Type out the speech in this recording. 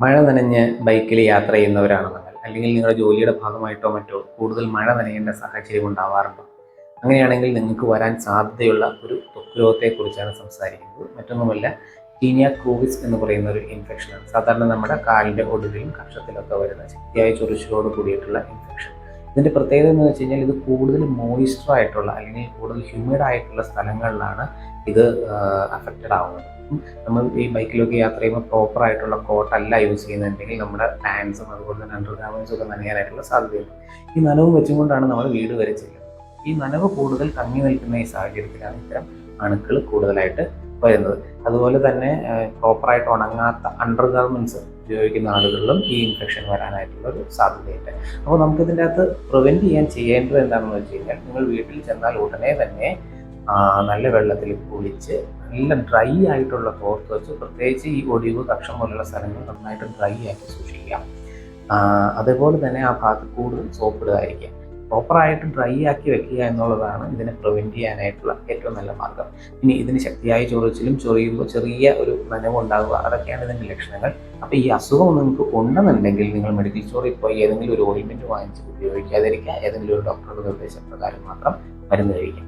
മഴ നനഞ്ഞ് ബൈക്കിൽ യാത്ര ചെയ്യുന്നവരാണെന്നുണ്ടെങ്കിൽ അല്ലെങ്കിൽ നിങ്ങളുടെ ജോലിയുടെ ഭാഗമായിട്ടോ മറ്റോ കൂടുതൽ മഴ നനയേണ്ട സാഹചര്യം ഉണ്ടാവാറുണ്ടോ? അങ്ങനെയാണെങ്കിൽ നിങ്ങൾക്ക് വരാൻ സാധ്യതയുള്ള ഒരു ത്വക്ക് സംസാരിക്കുന്നത്. മറ്റൊന്നുമല്ല ടീനിയ കോവിസ് എന്ന് പറയുന്ന ഒരു ഇൻഫെക്ഷനാണ് സാധാരണ നമ്മുടെ കാലിന്റെ ഒടുവിലും കക്ഷത്തിലൊക്കെ വരുന്ന ശക്തിയായ ചൊറിച്ചിലോട് കൂടിയിട്ടുള്ള ഇൻഫെക്ഷൻ ഇതിന്റെ പ്രത്യേകത എന്ന് വെച്ച് കഴിഞ്ഞാൽ ഇത് കൂടുതൽ മോയിസ്റ്റർ ആയിട്ടുള്ള അല്ലെങ്കിൽ കൂടുതൽ ഹ്യൂമിഡ് ആയിട്ടുള്ള സ്ഥലങ്ങളിലാണ് ഇത് അഫക്റ്റഡ് ആവുന്നത്. നമ്മൾ ഈ ബൈക്കിലൊക്കെ യാത്ര ചെയ്യുമ്പോൾ പ്രോപ്പർ ആയിട്ടുള്ള കോട്ടല്ല യൂസ് ചെയ്യുന്നുണ്ടെങ്കിൽ നമ്മുടെ പാൻസും അതുപോലെ തന്നെ അണ്ടർ ഗാർമെൻസും ഒക്കെ നനയാനായിട്ടുള്ള സാധ്യതയുണ്ട്. ഈ നനവ് വെച്ചുകൊണ്ടാണ് നമ്മൾ വീട് വരെ ചെയ്യുന്നത് ഈ നനവ് കൂടുതൽ തങ്ങി നിൽക്കുന്ന ഈ സാഹചര്യത്തിലാണ് ഇത്തരം അണുക്കൾ കൂടുതലായിട്ട് വരുന്നത് അതുപോലെ തന്നെ പ്രോപ്പറായിട്ട് ഉണങ്ങാത്ത അണ്ടർ ഗാർമെന്റ്സ് ഉപയോഗിക്കുന്ന ആളുകളിലും ഈ ഇൻഫെക്ഷൻ വരാനായിട്ടുള്ള ഒരു സാധ്യതയുണ്ട്. അപ്പോൾ നമുക്ക് ഇതിന്റെ അകത്ത് പ്രിവെന്റ് ചെയ്യാൻ ചെയ്യേണ്ടത് എന്താണെന്ന് വെച്ച് കഴിഞ്ഞാൽ നിങ്ങൾ വീട്ടിൽ ചെന്നാൽ ഉടനെ തന്നെ നല്ല വെള്ളത്തിൽ കുളിച്ച് നല്ല ഡ്രൈ ആയിട്ടുള്ള തോർത്ത് വെച്ച് പ്രത്യേകിച്ച് ഈ ഒടിവ് കക്ഷം പോലുള്ള സ്ഥലങ്ങൾ നന്നായിട്ട് ഡ്രൈ ആയിട്ട് സൂക്ഷിക്കുക. അതേപോലെ തന്നെ ആ ഭാഗത്ത് കൂടുതൽ സോപ്പ് ഇടുകയായിരിക്കുക പ്രോപ്പറായിട്ട് ഡ്രൈ ആക്കി വെക്കുക എന്നുള്ളതാണ് ഇതിനെ പ്രിവെന്റ് ചെയ്യാനായിട്ടുള്ള ഏറ്റവും നല്ല മാർഗം. ഇനി ഇതിന് ശക്തിയായി ചൊറിച്ചിലും ചൊറിയുമ്പോൾ ചെറിയ ഒരു നനവുണ്ടാകുക അതൊക്കെയാണ് ഇതിന്റെ ലക്ഷണങ്ങൾ. അപ്പോൾ ഈ അസുഖം നിങ്ങൾക്ക് ഉണ്ടെന്നുണ്ടെങ്കിൽ നിങ്ങൾ മെഡിക്കൽ സ്റ്റോറിൽ പോയി ഏതെങ്കിലും ഒരു ഓയിൻമെന്റ് വാങ്ങിച്ച് ഉപയോഗിക്കാതിരിക്കുക. ഏതെങ്കിലും ഒരു ഡോക്ടറുടെ നിർദ്ദേശപ്രകാരം മാത്രം മരുന്ന് കഴിക്കുക.